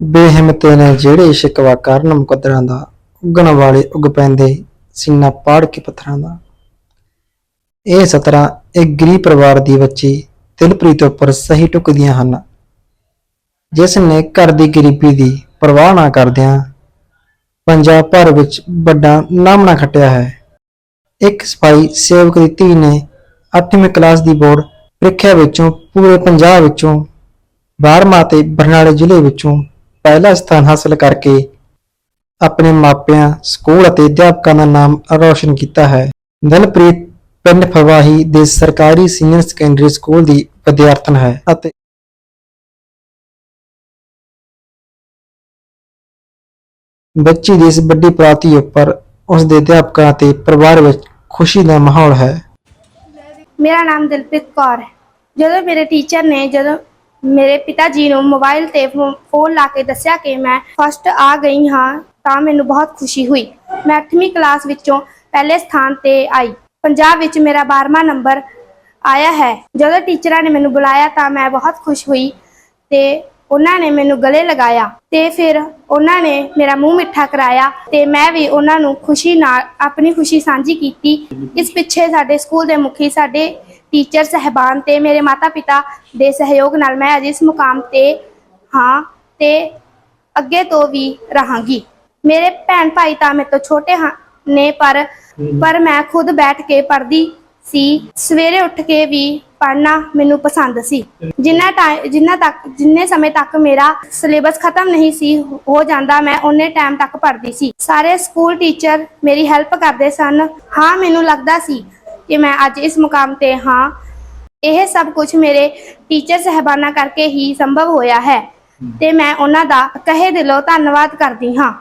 ਬੇਹਿੰਮਤੇ ਨੇ ਜਿਹੜੇ ਸ਼ਿਕਵਾ ਕਰਨ ਮੁਕੱਦਰਾਂ ਦਾ ਉੱਗਣ ਵਾਲੇ ਉੱਗ ਪੈਂਦੇ ਸੀਨਾ ਪਾੜ ਕੇ ਪੱਥਰਾਂ ਦਾ। ਇਹ ਸਤਰਾਂ ਇੱਕ ਗਰੀਬ ਪਰਿਵਾਰ ਦੀ ਬੱਚੀ ਦਿਲਪ੍ਰੀਤ ਉੱਪਰ ਸਹੀ ਟੁਕਦੀਆਂ ਹਨ। ਜਿਸ ਨੇ ਘਰ ਦੀ ਗਰੀਬੀ ਦੀ ਪਰਵਾਹ ਨਾ ਕਰਦਿਆਂ ਪੰਜਾਬ ਭਰ ਵਿੱਚ ਵੱਡਾ ਨਾਮਣਾ ਖੱਟਿਆ ਹੈ। ਇੱਕ ਸਫ਼ਾਈ ਸੇਵਕ ਦੀ ਧੀ ਨੇ 8ਵੀਂ ਕਲਾਸ ਦੀ ਬੋਰਡ ਪ੍ਰੀਖਿਆ ਵਿੱਚੋਂ ਪੂਰੇ ਪੰਜਾਬ ਵਿੱਚੋਂ 12ਵਾਂ ਤੇ ਬਰਨਾਲੇ ਜ਼ਿਲ੍ਹੇ ਵਿੱਚੋਂ ਪਹਿਲਾ ਸਥਾਨ ਹਾਸਲ ਕਰਕੇ ਆਪਣੇ ਮਾਪਿਆਂ, ਸਕੂਲ ਅਤੇ ਅਧਿਆਪਕਾਂ ਦਾ ਨਾਮ ਰੌਸ਼ਨ ਕੀਤਾ ਹੈ। ਦਿਲਪ੍ਰੀਤ ਪਿੰਡ ਫਵਾਹੀ ਦੇ ਸਰਕਾਰੀ ਸੀਨੀਅਰ ਸੈਕੰਡਰੀ ਸਕੂਲ ਦੀ ਵਿਦਿਆਰਥਣ ਹੈ ਅਤੇ ਬੱਚੀ ਦੀ ਇਸ ਵੱਡੀ ਪ੍ਰਾਪਤੀ ਉੱਪਰ ਉਸ ਦੇ ਅਧਿਆਪਕਾਂ ਅਤੇ ਪਰਿਵਾਰ ਵਿੱਚ ਖੁਸ਼ੀ ਦਾ ਮਾਹੌਲ ਹੈ। ਮੇਰਾ ਨਾਮ ਦਿਲਪ੍ਰੀਤ ਕੌਰ ਹੈ। ਜਦੋਂ ਮੇਰੇ ਟੀਚਰ ਨੇ ਜਦੋਂ ਮੇਰੇ ਪਿਤਾ ਜੀ ਨੂੰ ਮੋਬਾਈਲ ਤੇ ਫੋਨ ਲਾ ਕੇ ਦੱਸਿਆ ਕਿ ਮੈਂ ਫਸਟ ਆ ਗਈ ਹਾਂ, ਤਾਂ ਮੈਨੂੰ ਬਹੁਤ ਖੁਸ਼ੀ ਹੋਈ। ਮੈਂ 8ਵੀਂ ਕਲਾਸ ਵਿੱਚੋਂ ਪਹਿਲੇ ਸਥਾਨ ਤੇ ਆਈ। ਪੰਜਾਬ ਵਿੱਚ ਮੇਰਾ 12ਵਾਂ ਨੰਬਰ ਆਇਆ ਹੈ। ਜਦੋਂ ਟੀਚਰਾਂ ਨੇ ਮੈਨੂੰ ਬੁਲਾਇਆ, ਤਾਂ ਮੈਂ ਬਹੁਤ ਖੁਸ਼ ਹੋਈ ਤੇ ਉਹਨਾਂ ਨੇ ਮੈਨੂੰ ਗਲੇ ਲਗਾਇਆ ਤੇ ਫਿਰ ਉਹਨਾਂ ਨੇ ਮੇਰਾ ਮੂੰਹ ਮਿੱਠਾ ਕਰਾਇਆ ਤੇ ਮੈਂ ਵੀ ਉਹਨਾਂ ਨੂੰ ਖੁਸ਼ੀ ਨਾਲ, ਆਪਣੀ ਖੁਸ਼ੀ ਸਾਂਝੀ ਕੀਤੀ। ਇਸ ਪਿੱਛੇ ਸਾਡੇ ਸਕੂਲ ਦੇ ਮੁਖੀ ਸਾਡੇ ਟੀਚਰ ਸਹਿਬਾਨ ਤੇ ਮੇਰੇ ਮਾਤਾ-ਪਿਤਾ ਦੇ ਸਹਿਯੋਗ ਨਾਲ ਮੈਂ ਅੱਜ ਇਸ ਮੁਕਾਮ ਤੇ ਹਾਂ ਤੇ ਅੱਗੇ ਤੋਂ ਵੀ ਰਹਾਂਗੀ। ਮੇਰੇ ਭੈਣ ਭਾਈ ਤਾਂ ਮੇਰੇ ਤੋਂ ਛੋਟੇ ਹਨ ਨੇ ਪਰ ਪਰ ਮੈਂ ਖੁਦ ਬੈਠ ਕੇ ਪੜ੍ਹਦੀ ਸੀ। ਸਵੇਰੇ ਉੱਠ ਕੇ ਵੀ ਪੜ੍ਹਨਾ ਮੈਨੂੰ ਪਸੰਦ ਸੀ। ਜਿੰਨਾ ਟਾਈਮ ਜਿੰਨਾ ਤੱਕ ਜਿੰਨੇ ਸਮੇਂ ਤੱਕ ਮੇਰਾ ਸਿਲੇਬਸ ਖਤਮ ਨਹੀਂ ਸੀ ਹੋ ਜਾਂਦਾ ਮੈਂ ਉਹਨੇ ਟਾਈਮ ਤੱਕ ਪੜ੍ਹਦੀ ਸੀ। ਸਾਰੇ ਸਕੂਲ ਟੀਚਰ ਮੇਰੀ ਹੈਲਪ ਕਰਦੇ ਸਨ। ਹਾਂ ਮੈਨੂੰ ਲੱਗਦਾ ਸੀ ਕਿ ਮੈਂ ਅੱਜ ਇਸ ਮੁਕਾਮ ਤੇ ਹਾਂ। ਇਹ ਸਭ ਕੁਝ ਮੇਰੇ ਟੀਚਰ ਸਹਿਬਾਨਾਂ ਕਰਕੇ ਹੀ ਸੰਭਵ ਹੋਇਆ ਹੈ। ਤੇ ਮੈਂ ਉਹਨਾਂ ਦਾ ਕਹੇ ਦਿਲੋਂ ਧੰਨਵਾਦ ਕਰਦੀ ਹਾਂ।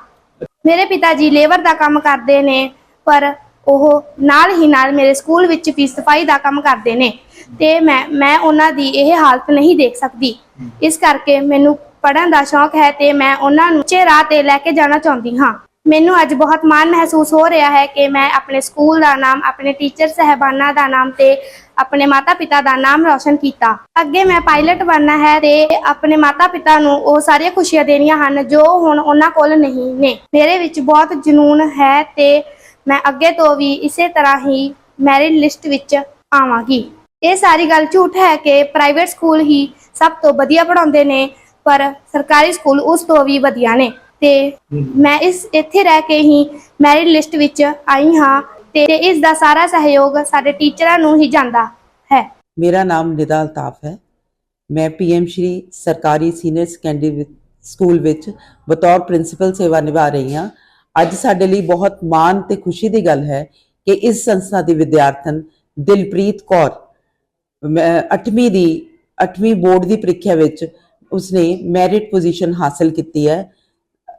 ਮੇਰੇ ਪਿਤਾ ਜੀ ਲੇਬਰ ਦਾ ਕੰਮ ਕਰਦੇ ਨੇ, ਪਰ ਉਹ ਨਾਲ ਹੀ ਨਾਲ ਮੇਰੇ ਸਕੂਲ ਵਿੱਚ ਵੀ ਸਫ਼ਾਈ ਦਾ ਕੰਮ ਕਰਦੇ ਨੇ। ਤੇ ਮੈਂ ਮੈਂ ਉਹਨਾਂ ਦੀ ਇਹ ਹਾਲਤ ਨਹੀਂ ਦੇਖ ਸਕਦੀ। ਇਸ ਕਰਕੇ ਮੈਨੂੰ ਪੜ੍ਹਨ ਦਾ ਸ਼ੌਂਕ ਹੈ ਤੇ ਮੈਂ ਉਹਨਾਂ ਨੂੰ ਉੱਚੇ ਰਾਹ ਤੇ ਲੈ ਕੇ ਜਾਣਾ ਚਾਹੁੰਦੀ ਹਾਂ। ਮੈਨੂੰ ਅੱਜ ਬਹੁਤ ਮਾਣ ਮਹਿਸੂਸ ਹੋ ਰਿਹਾ ਹੈ ਕਿ ਮੈਂ ਆਪਣੇ ਸਕੂਲ ਦਾ ਨਾਮ, ਆਪਣੇ ਟੀਚਰ ਸਹਿਬਾਨਾਂ ਦਾ ਨਾਮ ਤੇ ਆਪਣੇ ਮਾਤਾ-ਪਿਤਾ ਦਾ ਨਾਮ ਰੌਸ਼ਨ ਕੀਤਾ। ਅੱਗੇ ਮੈਂ ਪਾਇਲਟ ਬਣਨਾ ਹੈ ਤੇ ਆਪਣੇ ਮਾਤਾ-ਪਿਤਾ ਨੂੰ ਉਹ ਸਾਰੀਆਂ ਖੁਸ਼ੀਆਂ ਦੇਣੀਆਂ ਹਨ ਜੋ ਹੁਣ ਉਹਨਾਂ ਕੋਲ ਨਹੀਂ ਨੇ। ਮੇਰੇ ਵਿੱਚ ਬਹੁਤ ਜਨੂਨ ਹੈ ਤੇ ਮੈਂ ਅੱਗੇ ਤੋਂ ਵੀ ਇਸੇ ਤਰ੍ਹਾਂ ਹੀ ਮੈਰਿਟ ਲਿਸਟ ਵਿੱਚ ਆਵਾਂਗੀ। ਇਹ ਸਾਰੀ ਗੱਲ ਝੂਠ ਹੈ ਕਿ ਪ੍ਰਾਈਵੇਟ ਸਕੂਲ ਹੀ ਸਭ ਤੋਂ ਵਧੀਆ ਪੜ੍ਹਾਉਂਦੇ ਨੇ, ਪਰ ਸਰਕਾਰੀ ਸਕੂਲ ਉਸ ਤੋਂ ਵੀ ਵਧੀਆ ਨੇ। ਤੇ ਮੈਂ ਇਸ, ਇੱਥੇ ਰਹਿ ਕੇ ਹੀ ਮੈਰਿਟ ਲਿਸਟ ਵਿੱਚ ਆਈ ਹਾਂ ਤੇ ਇਸ ਦਾ ਸਾਰਾ ਸਹਿਯੋਗ ਸਾਡੇ ਟੀਚਰਾਂ ਨੂੰ ਹੀ ਜਾਂਦਾ ਹੈ। ਮੇਰਾ ਨਾਮ ਨਿਦਾ ਅਲਤਾਫ ਹੈ। ਮੈਂ ਪੀਐਮ ਸ਼੍ਰੀ ਸਰਕਾਰੀ ਸੀਨੀਅਰ ਸੈਕੰਡਰੀ ਸਕੂਲ ਵਿੱਚ ਬਤੌਰ ਪ੍ਰਿੰਸੀਪਲ ਸੇਵਾ ਨਿਭਾ ਰਹੀ ਹਾਂ। ਅੱਜ ਸਾਡੇ ਲਈ ਬਹੁਤ ਮਾਣ ਤੇ ਖੁਸ਼ੀ ਦੀ ਗੱਲ ਹੈ ਕਿ ਇਸ ਸੰਸਥਾ ਦੀ ਵਿਦਿਆਰਥਣ ਦਿਲਪ੍ਰੀਤ ਕੌਰ 8ਵੀਂ ਦੀ 8ਵੀਂ ਬੋਰਡ ਦੀ ਪ੍ਰੀਖਿਆ ਵਿੱਚ ਉਸਨੇ ਮੈਰਿਟ ਪੋਜੀਸ਼ਨ ਹਾਸਲ ਕੀਤੀ ਹੈ।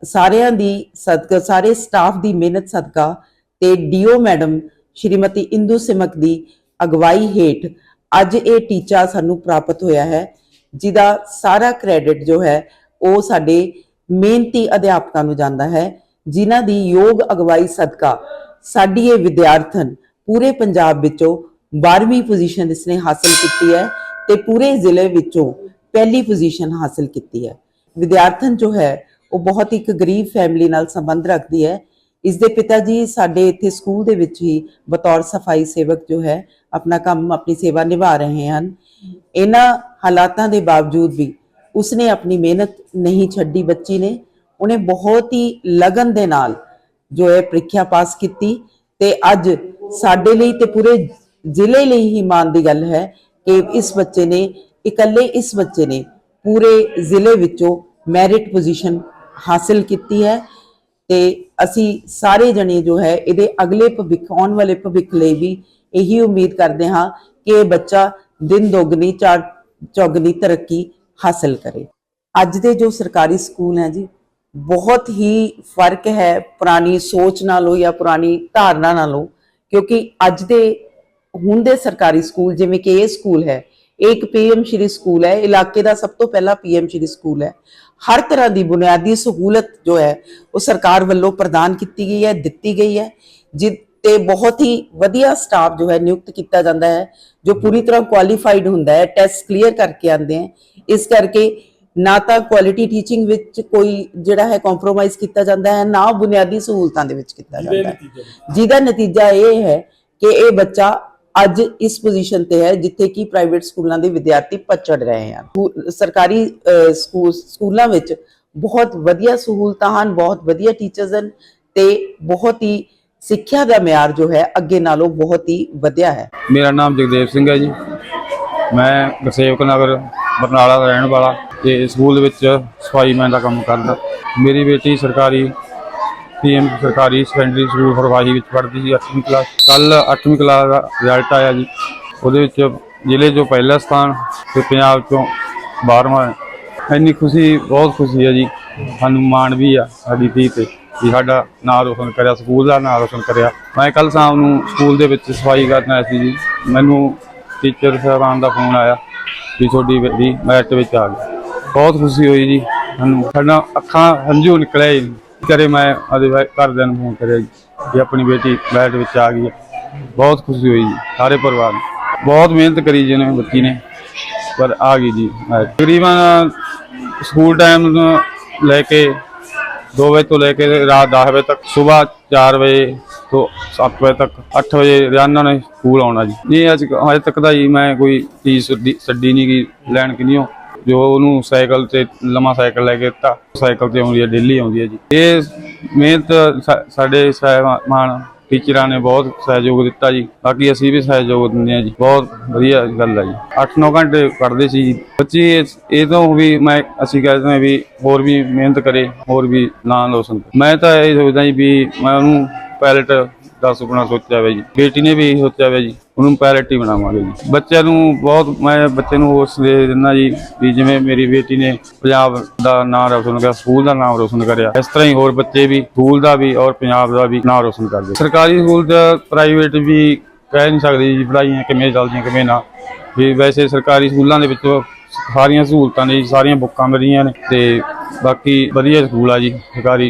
ਸਾਰਿਆਂ ਦੀ ਸਦਕਾ, ਸਾਰੇ ਸਟਾਫ ਦੀ ਮਿਹਨਤ ਸਦਕਾ ਤੇ D O madam Shrimati Indu Simak ਦੀ ਅਗਵਾਈ ਹੇਠ ਅੱਜ ਇਹ ਟੀਚਾ ਸਾਨੂੰ ਪ੍ਰਾਪਤ ਹੋਇਆ ਹੈ, ਜਿਹਦਾ ਸਾਰਾ ਕ੍ਰੈਡਿਟ ਜੋ ਹੈ ਉਹ ਸਾਡੇ ਮਿਹਨਤੀ ਅਧਿਆਪਕਾਂ ਨੂੰ ਜਾਂਦਾ ਹੈ, ਜਿਨ੍ਹਾਂ ਦੀ ਯੋਗ ਅਗਵਾਈ ਸਦਕਾ ਸਾਡੀ ਇਹ ਵਿਦਿਆਰਥਣ ਪੂਰੇ ਪੰਜਾਬ ਵਿੱਚੋਂ 12ਵੀਂ ਪੋਜੀਸ਼ਨ ਇਸਨੇ ਹਾਸਲ ਕੀਤੀ ਹੈ ਤੇ ਪੂਰੇ ਜ਼ਿਲ੍ਹੇ ਵਿੱਚੋਂ ਪਹਿਲੀ ਪੋਜੀਸ਼ਨ ਹਾਸਲ ਕੀਤੀ ਹੈ। ਵਿਦਿਆਰਥਣ ਜੋ ਹੈ ਉਹ ਬਹੁਤ ਇੱਕ ਗਰੀਬ ਫੈਮਿਲੀ ਨਾਲ ਸੰਬੰਧ ਰੱਖਦੀ ਹੈ। ਇਸ ਦੇ ਪਿਤਾ ਜੀ ਸਾਡੇ ਇੱਥੇ ਸਕੂਲ ਦੇ ਵਿੱਚ ਹੀ ਬਤੌਰ ਸਫ਼ਾਈ ਸੇਵਕ ਜੋ ਹੈ, ਆਪਣਾ ਕੰਮ, ਆਪਣੀ ਸੇਵਾ ਨਿਭਾ ਰਹੇ ਹਨ। ਇਹਨਾਂ ਹਾਲਾਤਾਂ ਦੇ ਬਾਵਜੂਦ ਵੀ ਉਸਨੇ ਆਪਣੀ ਮਿਹਨਤ ਨਹੀਂ ਛੱਡੀ ਬੱਚੀ ਨੇ। ਉਹਨੇ ਬਹੁਤ ਹੀ ਲਗਨ ਦੇ ਨਾਲ ਜੋ ਹੈ ਪ੍ਰੀਖਿਆ ਪਾਸ ਕੀਤੀ ਤੇ ਅੱਜ ਸਾਡੇ ਲਈ ਤੇ ਪੂਰੇ ਜ਼ਿਲ੍ਹੇ ਲਈ ਹੀ ਮਾਣ ਦੀ ਗੱਲ ਹੈ ਕਿ ਇਸ ਬੱਚੇ ਨੇ, ਇਕੱਲੇ ਇਸ ਬੱਚੇ ਨੇ ਪੂਰੇ ਜ਼ਿਲ੍ਹੇ ਵਿੱਚੋਂ ਮੈਰਿਟ ਪੋਜੀਸ਼ਨ ਹਾਸਲ ਕੀਤੀ ਹੈ ਤੇ ਅਸੀਂ ਸਾਰੇ ਜਣੇ ਜੋ ਹੈ ਇਹਦੇ ਅਗਲੇ ਭਵਿੱਖ, ਆਉਣ ਵਾਲੇ ਭਵਿੱਖ ਲਈ ਵੀ ਇਹੀ ਉਮੀਦ ਕਰਦੇ ਹਾਂ ਕਿ ਇਹ ਬੱਚਾ ਦਿਨ ਦੁੱਗਣੀ, ਚਾਰ ਚੌਗਣੀ ਤਰੱਕੀ ਹਾਸਲ ਕਰੇ। ਅੱਜ ਦੇ ਜੋ ਸਰਕਾਰੀ ਸਕੂਲ ਹੈ ਜੀ, ਬਹੁਤ ਹੀ ਫ਼ਰਕ ਹੈ ਪੁਰਾਣੀ ਸੋਚ ਨਾਲੋਂ ਜਾਂ ਪੁਰਾਣੀ ਧਾਰਨਾ ਨਾਲੋਂ, ਕਿਉਂਕਿ ਅੱਜ ਦੇ, ਹੁਣ ਦੇ ਸਰਕਾਰੀ ਸਕੂਲ ਜਿਵੇਂ ਕਿ ਇਹ ਸਕੂਲ ਹੈ, ਇਹ ਇੱਕ ਪੀਐਮ ਸ਼੍ਰੀ ਸਕੂਲ ਹੈ, ਇਲਾਕੇ ਦਾ ਸਭ ਤੋਂ ਪਹਿਲਾ ਪੀਐਮ ਸ਼੍ਰੀ ਸਕੂਲ ਹੈ। ਹਰ ਤਰ੍ਹਾਂ ਦੀ ਬੁਨਿਆਦੀ ਸਹੂਲਤ ਜੋ ਹੈ ਉਹ ਸਰਕਾਰ ਵੱਲੋਂ ਪ੍ਰਦਾਨ ਕੀਤੀ ਗਈ ਹੈ ਦਿੱਤੀ ਗਈ ਹੈ ਜਿ ਤੇ ਬਹੁਤ ਹੀ ਵਧੀਆ ਸਟਾਫ ਜੋ ਹੈ ਨਿਯੁਕਤ ਕੀਤਾ ਜਾਂਦਾ ਹੈ ਜੋ ਪੂਰੀ ਤਰ੍ਹਾਂ ਕੁਆਲੀਫਾਈਡ ਹੁੰਦਾ ਹੈ ਟੈਸਟ ਕਲੀਅਰ ਕਰਕੇ ਆਉਂਦੇ ਹੈ। ਇਸ ਕਰਕੇ ਨਾ ਤਾਂ ਕੁਆਲਿਟੀ ਟੀਚਿੰਗ ਵਿੱਚ ਕੋਈ ਜਿਹੜਾ ਹੈ ਕੰਪਰੋਮਾਈਜ਼ ਕੀਤਾ ਜਾਂਦਾ ਹੈ ਨਾ ਬੁਨਿਆਦੀ ਸਹੂਲਤਾਂ ਦੇ ਵਿੱਚ ਕੀਤਾ ਜਾਂਦਾ ਹੈ। ਜਿਹਦਾ ਨਤੀਜਾ ਇਹ ਹੈ ਕਿ ਇਹ ਬੱਚਾ ਅੱਜ ਇਸ ਪੋਜੀਸ਼ਨ ਤੇ ਹੈ ਜਿੱਥੇ ਕਿ ਪ੍ਰਾਈਵੇਟ ਸਕੂਲਾਂ ਦੇ ਵਿਦਿਆਰਥੀ ਪਛੜ ਰਹੇ ਹਨ। ਸਰਕਾਰੀ ਸਕੂਲਾਂ ਵਿੱਚ ਬਹੁਤ ਵਧੀਆ ਸਹੂਲਤਾਂ ਹਨ, ਬਹੁਤ ਵਧੀਆ ਟੀਚਰਸ ਹਨ ਤੇ ਬਹੁਤ ਹੀ ਸਿੱਖਿਆ ਦਾ ਮਿਆਰ ਜੋ ਹੈ ਅੱਗੇ ਨਾਲੋਂ ਬਹੁਤ ਹੀ ਵਧਿਆ ਹੈ। ਮੇਰਾ ਨਾਮ ਜਗਦੇਵ ਸਿੰਘ ਹੈ ਜੀ। ਮੈਂ ਗੁਰਸੇਵਕ ਨਗਰ, ਬਰਨਾਲਾ ਦਾ ਰਹਿਣ ਵਾਲਾ ਤੇ ਸਕੂਲ ਦੇ ਵਿੱਚ ਸਫ਼ਾਈ ਮੈਨ ਦਾ ਕੰਮ ਕਰਦਾ। ਮੇਰੀ ਬੇਟੀ ਸਰਕਾਰੀ ਪੀਐਮ ਸਰਕਾਰੀ ਸੈਕੰਡਰੀ ਸਕੂਲ ਫਰਵਾਹੀ ਵਿੱਚ ਪੜ੍ਹਦੀ ਸੀ 8ਵੀਂ ਕਲਾਸ ਕੱਲ 8ਵੀਂ ਕਲਾਸ ਦਾ ਰਿਜ਼ਲਟ ਆਇਆ ਜੀ। ਉਹਦੇ ਵਿੱਚ ਜ਼ਿਲ੍ਹੇ 'ਚੋਂ ਪਹਿਲਾ ਸਥਾਨ ਤੇ ਪੰਜਾਬ 'ਚੋਂ 12ਵਾਂ ਇੰਨੀ ਖੁਸ਼ੀ, ਬਹੁਤ ਖੁਸ਼ੀ ਹੈ ਜੀ। ਸਾਨੂੰ ਮਾਣ ਵੀ ਆ ਸਾਡੀ ਧੀ ਤੇ, ਵੀ ਸਾਡਾ ਨਾਂ ਰੋਸ਼ਨ ਕਰਿਆ ਸਕੂਲ ਦਾ ਨਾਂ ਰੋਸ਼ਨ ਕਰਿਆ। ਮੈਂ ਕੱਲ ਸ਼ਾਮ ਨੂੰ ਸਕੂਲ ਦੇ ਵਿੱਚ ਸਫ਼ਾਈ ਕਰਨ ਆਇਆ ਸੀ ਜੀ। ਮੈਨੂੰ ਟੀਚਰ ਸਾਹਿਬਾਨ ਦਾ ਫੋਨ ਆਇਆ ਵੀ ਤੁਹਾਡੀ ਬੇਟੀ ਮੈਟ ਵਿੱਚ ਆ ਗਈ। ਬਹੁਤ ਖੁਸ਼ੀ ਹੋਈ ਜੀ ਸਾਨੂੰ। ਸਾਡਾ ਅੱਖਾਂ ਹੰਝੂ ਨਿਕਲੇ ਜੀ। ਕਰੇ ਮੈਂ, ਆਦੇ ਘਰਦਿਆਂ ਨੂੰ ਫੋਨ ਕਰਿਆ ਜੀ, ਵੀ ਆਪਣੀ ਬੇਟੀ ਮੈਰਿਟ ਵਿੱਚ ਆ ਗਈ ਹੈ। ਬਹੁਤ ਖੁਸ਼ੀ ਹੋਈ ਜੀ, ਸਾਰੇ ਪਰਿਵਾਰ ਨੂੰ। ਬਹੁਤ ਮਿਹਨਤ ਕਰੀ ਜੀ ਨੇ ਬੱਚੀ ਨੇ, ਪਰ ਆ ਗਈ ਜੀ ਤਕਰੀਬਨ ਸਕੂਲ ਟਾਈਮ ਲੈ ਕੇ 2 ਵਜੇ ਤੋਂ ਲੈ ਕੇ ਰਾਤ 10 ਵਜੇ ਤੱਕ ਸਵੇਰ 4 ਵਜੇ ਤੋਂ 7 ਵਜੇ ਤੱਕ 8 ਵਜੇ ਰੋਜ਼ਾਨਾ ਨੇ ਸਕੂਲ ਆਉਣਾ ਜੀ। ਨਹੀਂ, ਅੱਜ ਹਜੇ ਤੱਕ ਦਾ ਜੀ ਮੈਂ ਕੋਈ ਚੀਜ਼ ਛੱਡੀ- ਛੱਡੀ ਨਹੀਂ ਗਈ ਲੈਣ ਕਿ ਨਹੀਂ ਜੋ ਉਹਨੂੰ ਸਾਈਕਲ ਤੇ ਲੰਮਾ ਸਾਈਕਲ ਲੈ ਕੇ ਦਿੱਤਾ। ਸਾਈਕਲ ਤੇ ਆਉਂਦੀ ਹੈ, ਡੇਲੀ ਆਉਂਦੀ ਹੈ ਜੀ। ਇਹ ਮਿਹਨਤ ਸਾਡੇ ਸਹਿਮਾਨ ਟੀਚਰਾਂ ਨੇ ਬਹੁਤ ਸਹਿਯੋਗ ਦਿੱਤਾ ਜੀ। ਬਾਕੀ ਅਸੀਂ ਵੀ ਸਹਿਯੋਗ ਦਿੰਦੇ ਹਾਂ ਜੀ। ਬਹੁਤ ਵਧੀਆ ਗੱਲ ਹੈ ਜੀ। 8-9 ਘੰਟੇ ਪੜ੍ਹਦੇ ਸੀ ਜੀ। ਬੱਚੀ ਇਹ ਤੋਂ ਵੀ ਮੈਂ, ਅਸੀਂ ਕਹਿੰਦੇ ਹਾਂ ਵੀ ਹੋਰ ਵੀ ਮਿਹਨਤ ਕਰੇ, ਹੋਰ ਵੀ ਨਾਂ ਰੋਸ਼ਨ ਮੈਂ ਤਾਂ ਇਹ ਸੋਚਦਾ ਜੀ ਵੀ ਮੈਂ ਉਹਨੂੰ ਪਾਇਲਟ ਦਾ ਸੁਪਨਾ ਸੋਚਿਆ ਹੋਇਆ ਜੀ। ਬੇਟੀ ਨੇ ਵੀ ਇਹੀ ਸੋਚਿਆ ਹੋਇਆ ਜੀ। ਉਹਨੂੰ ਪਾਇਲਟ ਹੀ ਬਣਾਵਾਂਗੇ ਜੀ। ਬੱਚਿਆਂ ਨੂੰ ਬਹੁਤ, ਮੈਂ ਬੱਚੇ ਨੂੰ ਹੌਸਲੇ ਦਿੰਦਾ ਜੀ ਵੀ ਜਿਵੇਂ ਮੇਰੀ ਬੇਟੀ ਨੇ ਪੰਜਾਬ ਦਾ ਨਾਮ ਰੋਸ਼ਨ ਕਰਿਆ, ਸਕੂਲ ਦਾ ਨਾਮ ਰੋਸ਼ਨ ਕਰਿਆ। ਇਸ ਤਰ੍ਹਾਂ ਹੀ ਹੋਰ ਬੱਚੇ ਵੀ ਸਕੂਲ ਦਾ ਵੀ ਔਰ ਪੰਜਾਬ ਦਾ ਵੀ ਨਾਮ ਰੋਸ਼ਨ ਕਰਦੇ। ਸਰਕਾਰੀ ਸਕੂਲ ਤੇ ਪ੍ਰਾਈਵੇਟ ਵੀ ਕਹਿ ਨਹੀਂ ਸਕਦੇ ਜੀ, ਪੜ੍ਹਾਈਆਂ ਕਿਵੇਂ ਚੱਲਦੀਆਂ, ਕਿਵੇਂ ਨਾ। ਵੀ ਵੈਸੇ ਸਰਕਾਰੀ ਸਕੂਲਾਂ ਦੇ ਵਿੱਚ ਸਾਰੀਆਂ ਸਹੂਲਤਾਂ ਨੇ ਜੀ, ਸਾਰੀਆਂ ਬੁੱਕਾਂ ਮਿਲੀਆਂ ਨੇ ਤੇ ਬਾਕੀ ਵਧੀਆ ਸਕੂਲ ਆ ਜੀ, ਸਰਕਾਰੀ।